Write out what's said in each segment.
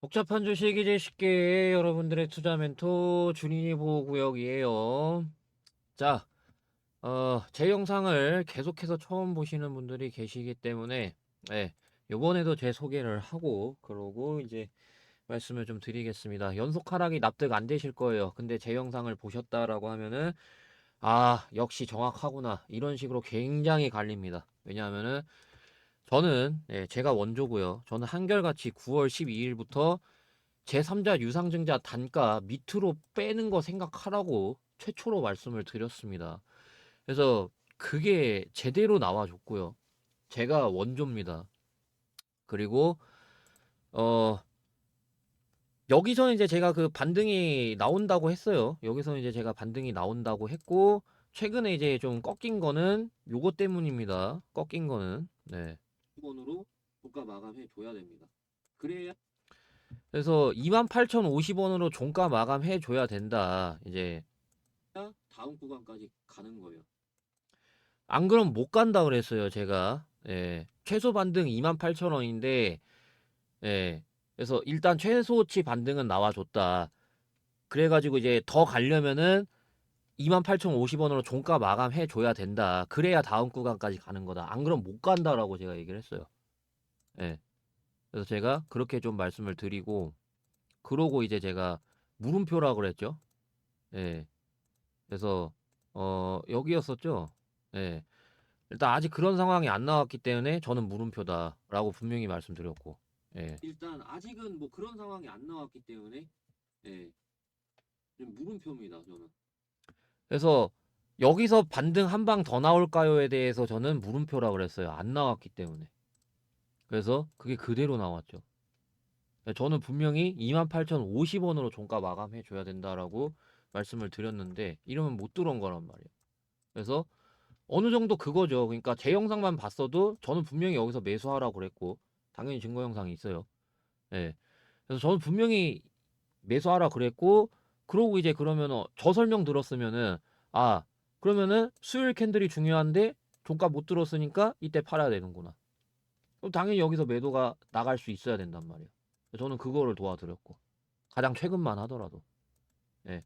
복잡한 주식 이제 쉽게 여러분들의 투자 멘토 준인이 보호구역이에요. 자, 어, 제 영상을 계속해서 처음 보시는 분들이 계시기 때문에, 네, 요번에도 제 소개를 하고, 그러고 이제 말씀을 좀 드리겠습니다. 연속 하락이 납득 안 되실 거예요. 근데 제 영상을 보셨다라고 하면은, 아, 역시 정확하구나. 이런 식으로 굉장히 갈립니다. 왜냐하면은, 저는 예, 제가 원조고요. 저는 한결같이 9월 12일부터 제3자 유상증자 단가 밑으로 빼는 거 생각하라고 최초로 말씀을 드렸습니다. 그래서 그게 제대로 나와줬고요. 제가 원조입니다. 그리고 어 여기서는 이제 제가 그 반등이 나온다고 했어요. 여기서는 이제 제가 반등이 나온다고 했고 최근에 이제 좀 꺾인 거는 요거 때문입니다. 꺾인 거는 네. 10원으로 종가 마감해 줘야 됩니다. 그래야 그래서 28,050원으로 종가 마감해 줘야 된다. 이제 다음 구간까지 가는 거예요. 안 그럼 못 간다 그랬어요, 제가. 예. 최소 반등 28,000원인데 예. 그래서 일단 최소치 반등은 나와 줬다. 그래 가지고 이제 더 가려면은 28,050원으로 종가 마감해 줘야 된다. 그래야 다음 구간까지 가는 거다. 안 그럼 못 간다라고 제가 얘기를 했어요. 예. 그래서 제가 그렇게 좀 말씀을 드리고 그러고 이제 제가 물음표라 그랬죠. 예. 그래서 어 여기였었죠. 예. 일단 아직 그런 상황이 안 나왔기 때문에 저는 물음표다라고 분명히 말씀드렸고. 예. 일단 아직은 뭐 그런 상황이 안 나왔기 때문에 예. 좀 물음표입니다, 저는. 그래서 여기서 반등 한 방 더 나올까요에 대해서 저는 물음표라 그랬어요. 안 나왔기 때문에. 그래서 그게 그대로 나왔죠. 저는 분명히 28,050원으로 종가 마감해 줘야 된다라고 말씀을 드렸는데 이러면 못 들어온 거란 말이에요. 그래서 어느 정도 그거죠. 그러니까 제 영상만 봤어도 저는 분명히 여기서 매수하라고 그랬고 당연히 증거 영상이 있어요. 예. 그래서 저는 분명히 매수하라 그랬고 그러고 이제 그러면 어, 저 설명 들었으면은 아 그러면은 수요일 캔들이 중요한데 종가 못 들었으니까 이때 팔아야 되는구나. 그럼 당연히 여기서 매도가 나갈 수 있어야 된단 말이에요. 저는 그거를 도와드렸고 가장 최근만 하더라도 예.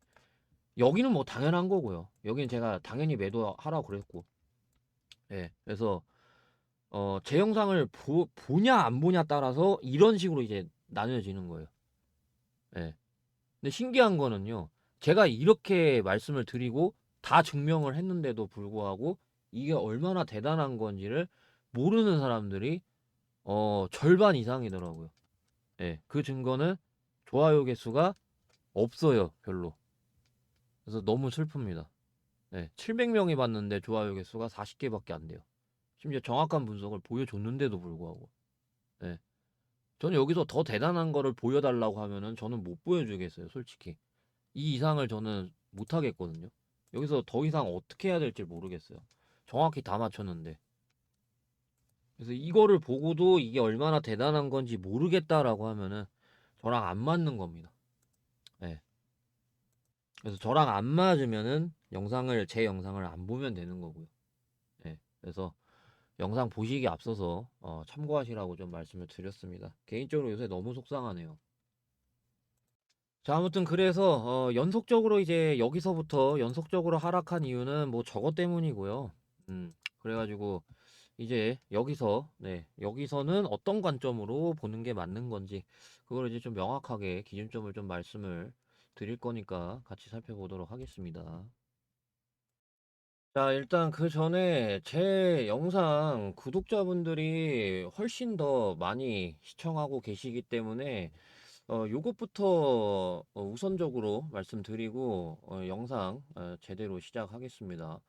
여기는 뭐 당연한 거고요. 여기는 제가 당연히 매도하라고 그랬고 예. 그래서 어, 제 영상을 보, 보냐 안 보냐 따라서 이런 식으로 이제 나뉘어지는 거예요. 예. 근데 신기한 거는요. 제가 이렇게 말씀을 드리고 다 증명을 했는데도 불구하고 이게 얼마나 대단한 건지를 모르는 사람들이 어, 절반 이상이더라고요. 예. 그 증거는 좋아요 개수가 없어요. 별로. 그래서 너무 슬픕니다. 예. 700명이 봤는데 좋아요 개수가 40개밖에 안 돼요. 심지어 정확한 분석을 보여줬는데도 불구하고. 예. 저는 여기서 더 대단한 거를 보여달라고 하면은 저는 못 보여주겠어요, 솔직히. 이 이상을 저는 못 하겠거든요. 여기서 더 이상 어떻게 해야 될지 모르겠어요. 정확히 다 맞췄는데. 그래서 이거를 보고도 이게 얼마나 대단한 건지 모르겠다라고 하면은 저랑 안 맞는 겁니다. 예. 그래서 저랑 안 맞으면은 영상을 제 영상을 안 보면 되는 거고요. 예. 그래서 영상 보시기 앞서서 어, 참고하시라고 좀 말씀을 드렸습니다. 개인적으로 요새 너무 속상하네요. 자, 아무튼 그래서 어, 연속적으로 이제 여기서부터 연속적으로 하락한 이유는 뭐 저것 때문이고요. 음, 그래가지고 이제 여기서 네, 여기서는 어떤 관점으로 보는 게 맞는 건지 그걸 이제 좀 명확하게 기준점을 좀 말씀을 드릴 거니까 같이 살펴보도록 하겠습니다. 자, 일단 그 전에 제 영상 구독자분들이 훨씬 더 많이 시청하고 계시기 때문에 어, 요것부터 어, 우선적으로 말씀드리고 어, 영상 어, 제대로 시작하겠습니다.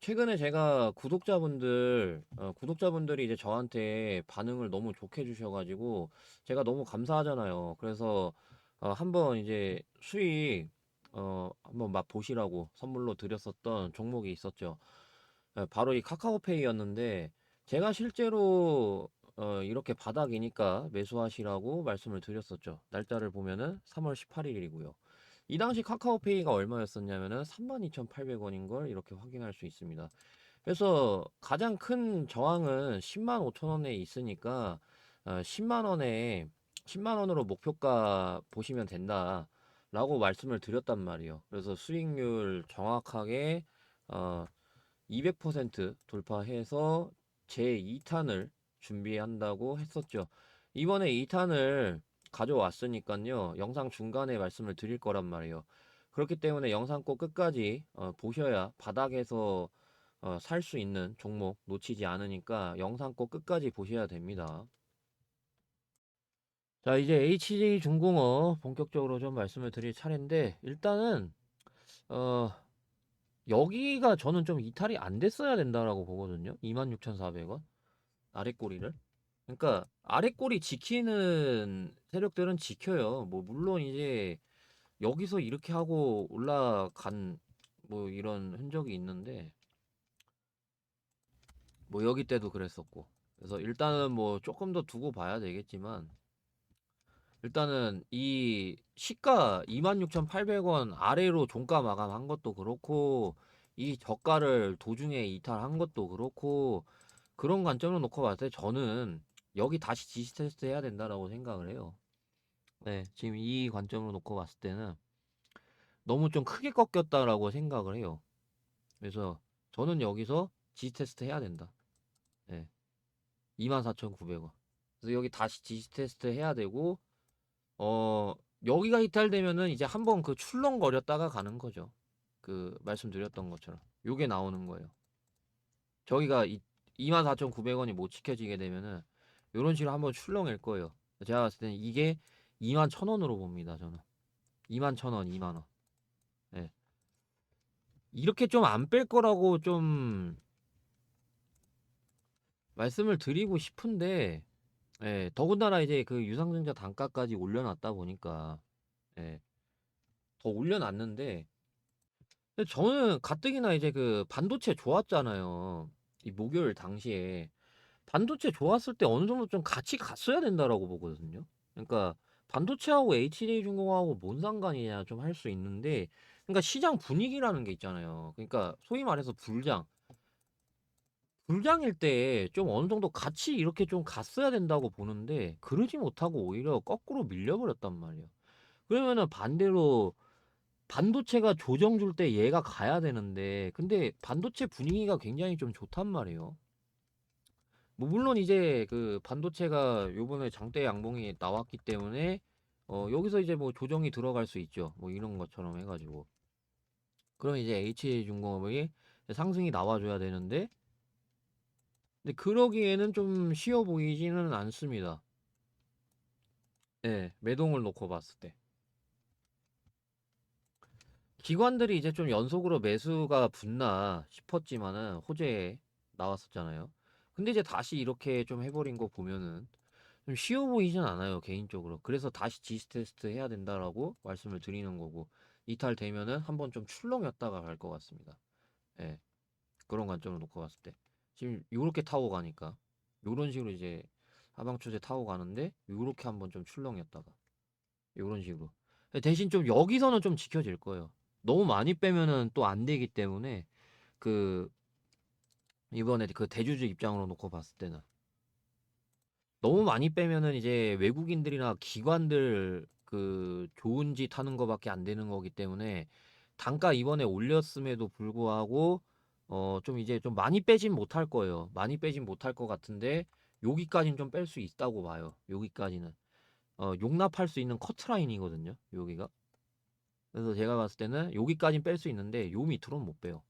최근에 제가 구독자분들, 어, 구독자분들이 이제 저한테 반응을 너무 좋게 주셔가지고 제가 너무 감사하잖아요. 그래서 어, 한번 이제 수익 어, 한번 맛 보시라고 선물로 드렸었던 종목이 있었죠. 예, 바로 이 카카오페이였는데 제가 실제로 어, 이렇게 바닥이니까 매수하시라고 말씀을 드렸었죠. 날짜를 보면은 3월 18일이고요. 이 당시 카카오페이가 얼마였었냐면은 32,800원인 걸 이렇게 확인할 수 있습니다. 그래서 가장 큰 저항은 10만 5천 원에 있으니까 어, 10만 원에 10만 원으로 목표가 보시면 된다 라고 말씀을 드렸단 말이에요. 그래서 수익률 정확하게 어, 200% 돌파해서 제 2탄을 준비한다고 했었죠. 이번에 2탄을 가져왔으니까요. 영상 중간에 말씀을 드릴 거란 말이에요. 그렇기 때문에 영상 꼭 끝까지 어, 보셔야 바닥에서 어, 살 수 있는 종목 놓치지 않으니까 영상 꼭 끝까지 보셔야 됩니다. 자, 이제 HJ 중공업 본격적으로 좀 말씀을 드릴 차례인데 일단은 어 여기가 저는 좀 이탈이 안 됐어야 된다라고 보거든요. 26,400원 아래 꼬리를. 그러니까 아래 꼬리 지키는 세력들은 지켜요. 뭐 물론 이제 여기서 이렇게 하고 올라간 뭐 이런 흔적이 있는데 뭐 여기 때도 그랬었고. 그래서 일단은 뭐 조금 더 두고 봐야 되겠지만 일단은 이 시가 26,800원 아래로 종가 마감한 것도 그렇고 이 저가를 도중에 이탈한 것도 그렇고 그런 관점으로 놓고 봤을 때 저는 여기 다시 지지 테스트 해야 된다라고 생각을 해요. 네, 지금 이 관점으로 놓고 봤을 때는 너무 좀 크게 꺾였다라고 생각을 해요. 그래서 저는 여기서 지지 테스트 해야 된다. 네. 24,900원. 그래서 여기 다시 지지 테스트 해야 되고 어, 여기가 이탈되면은 이제 한번 그 출렁거렸다가 가는 거죠. 그 말씀드렸던 것처럼. 요게 나오는 거예요. 저기가 24,900원이 못 지켜지게 되면은 요런 식으로 한번 출렁일 거예요. 제가 봤을 때는 이게 21,000원으로 봅니다, 저는. 21,000원, 2만원. 예. 이렇게 좀 안 뺄 거라고 좀 말씀을 드리고 싶은데 예, 더군다나 이제 그 유상증자 단가까지 올려놨다 보니까 예, 더 올려놨는데 저는 가뜩이나 이제 그 반도체 좋았잖아요. 이 목요일 당시에 반도체 좋았을 때 어느 정도 좀 같이 갔어야 된다라고 보거든요. 그러니까 반도체하고 HJ 중공하고 뭔 상관이냐 좀 할 수 있는데 그러니까 시장 분위기라는 게 있잖아요. 그러니까 소위 말해서 불장 불장일 때 좀 어느 정도 같이 이렇게 좀 갔어야 된다고 보는데 그러지 못하고 오히려 거꾸로 밀려버렸단 말이에요. 그러면은 반대로 반도체가 조정 줄 때 얘가 가야 되는데 근데 반도체 분위기가 굉장히 좀 좋단 말이에요. 뭐 물론 이제 그 반도체가 요번에 장대 양봉이 나왔기 때문에 어 여기서 이제 뭐 조정이 들어갈 수 있죠. 뭐 이런 것처럼 해가지고 그럼 이제 HJ중공업이 상승이 나와줘야 되는데 근데 그러기에는 좀 쉬워 보이지는 않습니다. 예, 매동을 놓고 봤을 때. 기관들이 이제 좀 연속으로 매수가 붙나 싶었지만은 호재에 나왔었잖아요. 근데 이제 다시 이렇게 좀 해버린 거 보면은 좀 쉬워 보이진 않아요, 개인적으로. 그래서 다시 지스 테스트 해야 된다라고 말씀을 드리는 거고, 이탈되면은 한번 좀 출렁였다가 갈 것 같습니다. 예. 그런 관점으로 놓고 봤을 때. 지금 요렇게 타고 가니까, 요런 식으로 이제 하방추세 타고 가는데, 요렇게 한번 좀 출렁였다가, 요런 식으로. 대신 좀 여기서는 좀 지켜질 거예요. 너무 많이 빼면은 또 안 되기 때문에, 그, 이번에 그 대주주 입장으로 놓고 봤을 때는 너무 많이 빼면은 이제 외국인들이나 기관들 그 좋은 짓 하는 거밖에 안 되는 거기 때문에 단가 이번에 올렸음에도 불구하고 어 좀 이제 좀 많이 빼진 못할 거예요. 많이 빼진 못할 것 같은데 여기까지는 좀 뺄 수 있다고 봐요. 여기까지는 어 용납할 수 있는 커트 라인이거든요. 여기가 그래서 제가 봤을 때는 여기까지는 뺄 수 있는데 요 밑으로는 못 빼요.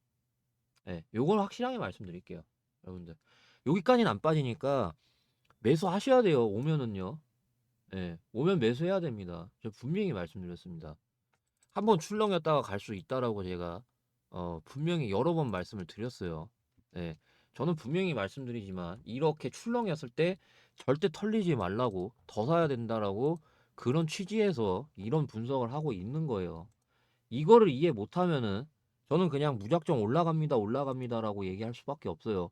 예, 요걸 확실하게 말씀드릴게요. 여러분들. 여기까지는 안 빠지니까 매수하셔야 돼요. 오면은요. 예, 오면 매수해야 됩니다. 저 분명히 말씀드렸습니다. 한번 출렁였다가 갈 수 있다라고 제가 어, 분명히 여러 번 말씀을 드렸어요. 예, 저는 분명히 말씀드리지만 이렇게 출렁였을 때 절대 털리지 말라고 더 사야 된다라고 그런 취지에서 이런 분석을 하고 있는 거예요. 이거를 이해 못하면은 저는 그냥 무작정 올라갑니다, 올라갑니다라고 얘기할 수밖에 없어요.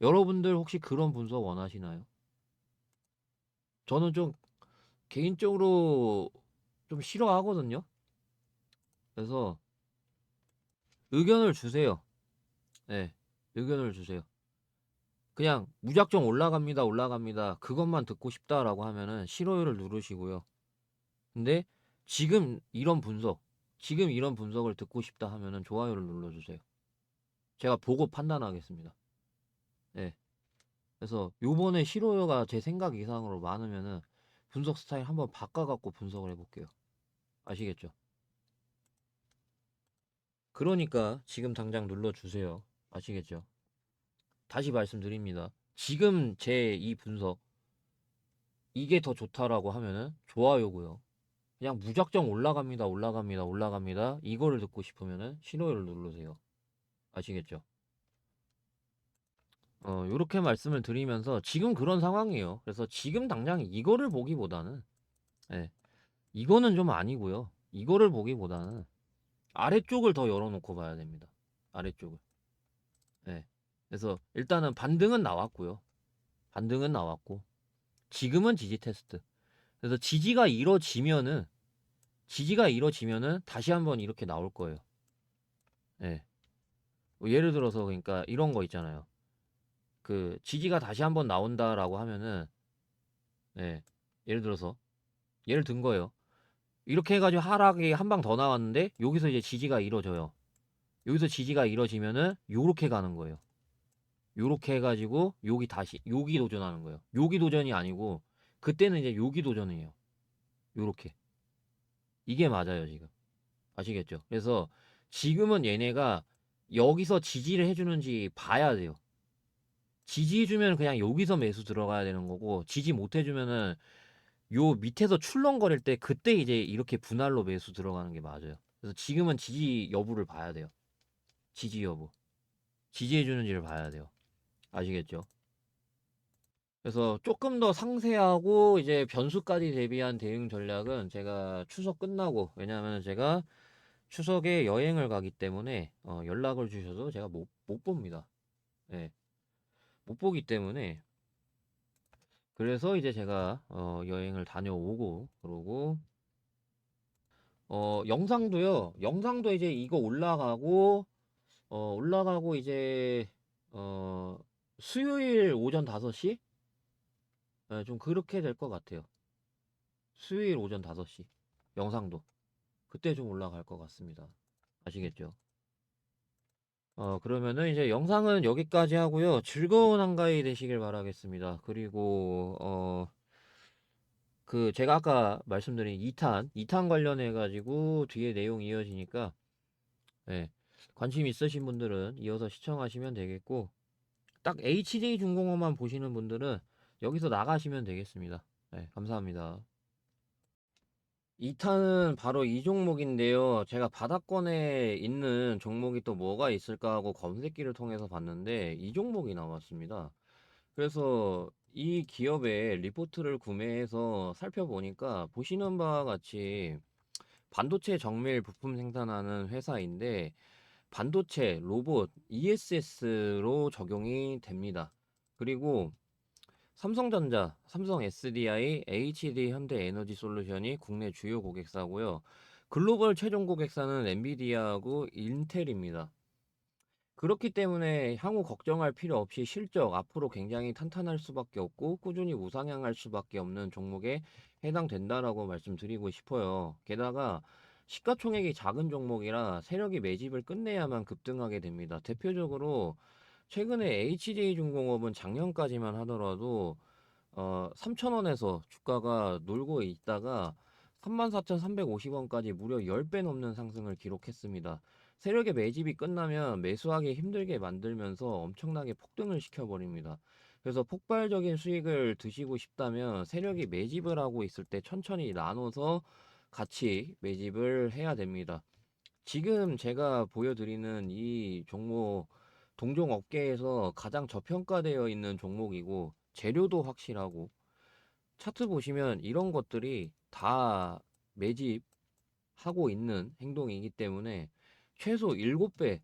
여러분들 혹시 그런 분석 원하시나요? 저는 좀 개인적으로 좀 싫어하거든요. 그래서 의견을 주세요. 네, 의견을 주세요. 그냥 무작정 올라갑니다, 올라갑니다. 그것만 듣고 싶다라고 하면은 싫어요를 누르시고요. 근데 지금 이런 분석, 지금 이런 분석을 듣고 싶다 하면은 좋아요를 눌러주세요. 제가 보고 판단하겠습니다. 예. 그래서 요번에 싫어요가 제 생각 이상으로 많으면은 분석 스타일 한번 바꿔갖고 분석을 해볼게요. 아시겠죠? 그러니까 지금 당장 눌러주세요. 아시겠죠? 다시 말씀드립니다. 지금 제 이 분석 이게 더 좋다라고 하면은 좋아요고요. 그냥 무작정 올라갑니다, 올라갑니다, 올라갑니다. 이거를 듣고 싶으면은 싫어요를 누르세요. 아시겠죠? 어, 요렇게 말씀을 드리면서 지금 그런 상황이에요. 그래서 지금 당장 이거를 보기보다는 예, 이거는 좀 아니고요. 이거를 보기보다는 아래쪽을 더 열어놓고 봐야 됩니다. 아래쪽을. 예. 그래서 일단은 반등은 나왔고요. 반등은 나왔고 지금은 지지 테스트. 그래서 지지가 이뤄지면은 지지가 이뤄지면은 다시 한번 이렇게 나올 거예요. 예. 뭐 예를 들어서 그러니까 이런 거 있잖아요. 그 지지가 다시 한번 나온다라고 하면은 예. 예를 들어서 예를 든 거예요. 이렇게 해가지고 하락이 한 방 더 나왔는데 여기서 이제 지지가 이뤄져요. 여기서 지지가 이뤄지면은 요렇게 가는 거예요. 요렇게 해가지고 여기 다시 여기 도전하는 거예요. 여기 도전이 아니고 그때는 이제 여기 도전이에요. 요렇게 이게 맞아요 지금 아시겠죠? 그래서 지금은 얘네가 여기서 지지를 해주는지 봐야 돼요. 지지해주면 그냥 여기서 매수 들어가야 되는 거고 지지 못해주면은 요 밑에서 출렁거릴 때 그때 이제 이렇게 분할로 매수 들어가는 게 맞아요. 그래서 지금은 지지 여부를 봐야 돼요. 지지 여부. 지지해 주는지를 봐야 돼요. 아시겠죠? 그래서 조금 더 상세하고 이제 변수까지 대비한 대응 전략은 제가 추석 끝나고 왜냐하면 제가 추석에 여행을 가기 때문에 어, 연락을 주셔도 제가 못, 못 봅니다. 예. 못 보기 때문에 그래서 이제 제가 어, 여행을 다녀오고 그러고 어, 영상도요. 영상도 이제 이거 올라가고 어, 올라가고 이제 어, 수요일 오전 5시? 예, 좀 그렇게 될 것 같아요. 수요일 오전 5시. 영상도. 그때 좀 올라갈 것 같습니다. 아시겠죠? 어, 그러면은 이제 영상은 여기까지 하고요. 즐거운 한가위 되시길 바라겠습니다. 그리고, 어, 그, 제가 아까 말씀드린 2탄, 2탄 관련해 가지고 뒤에 내용 이어지니까, 예, 관심 있으신 분들은 이어서 시청하시면 되겠고, 딱 HJ 중공업만 보시는 분들은 여기서 나가시면 되겠습니다. 네, 감사합니다. 2탄은 바로 이 종목인데요. 제가 바닥권에 있는 종목이 또 뭐가 있을까 하고 검색기를 통해서 봤는데 이 종목이 나왔습니다. 그래서 이 기업의 리포트를 구매해서 살펴보니까 보시는 바와 같이 반도체 정밀 부품 생산하는 회사인데 반도체, 로봇, ESS로 적용이 됩니다. 그리고 삼성전자, 삼성 SDI, HD 현대 에너지 솔루션이 국내 주요 고객사고요. 글로벌 최종 고객사는 엔비디아하고 인텔입니다. 그렇기 때문에 향후 걱정할 필요 없이 실적 앞으로 굉장히 탄탄할 수밖에 없고 꾸준히 우상향할 수밖에 없는 종목에 해당된다라고 말씀드리고 싶어요. 게다가 시가총액이 작은 종목이라 세력이 매집을 끝내야만 급등하게 됩니다. 대표적으로 최근에 HJ중공업은 작년까지만 하더라도 어, 3,000원에서 주가가 놀고 있다가 34,350원까지 무려 10배 넘는 상승을 기록했습니다. 세력의 매집이 끝나면 매수하기 힘들게 만들면서 엄청나게 폭등을 시켜버립니다. 그래서 폭발적인 수익을 드시고 싶다면 세력이 매집을 하고 있을 때 천천히 나눠서 같이 매집을 해야 됩니다. 지금 제가 보여드리는 이 종목 동종 업계에서 가장 저평가되어 있는 종목이고 재료도 확실하고 차트 보시면 이런 것들이 다 매집하고 있는 행동이기 때문에 최소 7배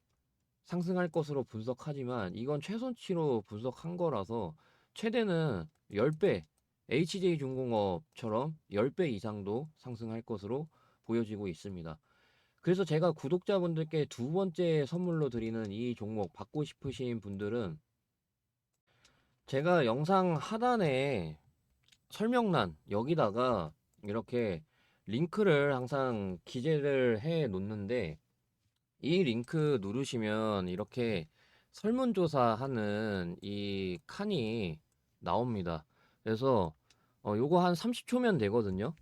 상승할 것으로 분석하지만 이건 최선치로 분석한 거라서 최대는 10배 HJ중공업처럼 10배 이상도 상승할 것으로 보여지고 있습니다. 그래서 제가 구독자분들께 두 번째 선물로 드리는 이 종목 받고 싶으신 분들은 제가 영상 하단에 설명란 여기다가 이렇게 링크를 항상 기재를 해 놓는데 이 링크 누르시면 이렇게 설문조사 하는 이 칸이 나옵니다. 그래서 어, 요거 한 30초면 되거든요.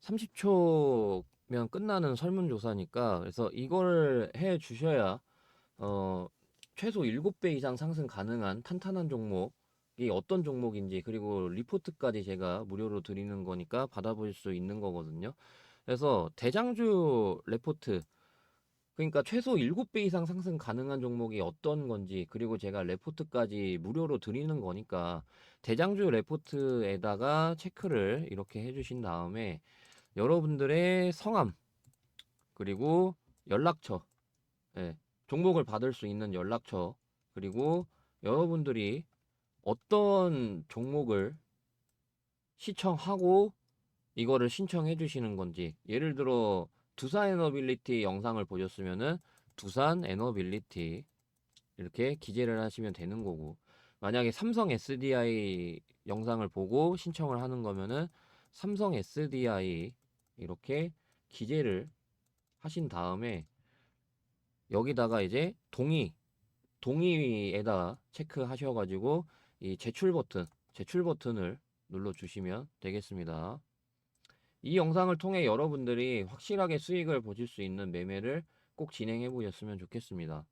30초 면 끝나는 설문조사니까 그래서 이걸 해 주셔야 어, 최소 7배 이상 상승 가능한 탄탄한 종목이 어떤 종목인지 그리고 리포트까지 제가 무료로 드리는 거니까 받아볼 수 있는 거거든요. 그래서 대장주 레포트 그러니까 최소 7배 이상 상승 가능한 종목이 어떤 건지 그리고 제가 레포트까지 무료로 드리는 거니까 대장주 레포트에다가 체크를 이렇게 해주신 다음에 여러분들의 성함 그리고 연락처 예, 종목을 받을 수 있는 연락처 그리고 여러분들이 어떤 종목을 시청하고 이거를 신청해 주시는 건지 예를 들어 두산 에너빌리티 영상을 보셨으면은 두산 에너빌리티 이렇게 기재를 하시면 되는 거고 만약에 삼성 SDI 영상을 보고 신청을 하는 거면은 삼성 SDI 이렇게 기재를 하신 다음에 여기다가 이제 동의 동의에다 체크하셔가지고 이 제출 버튼 제출 버튼을 눌러 주시면 되겠습니다. 이 영상을 통해 여러분들이 확실하게 수익을 보실 수 있는 매매를 꼭 진행해 보셨으면 좋겠습니다.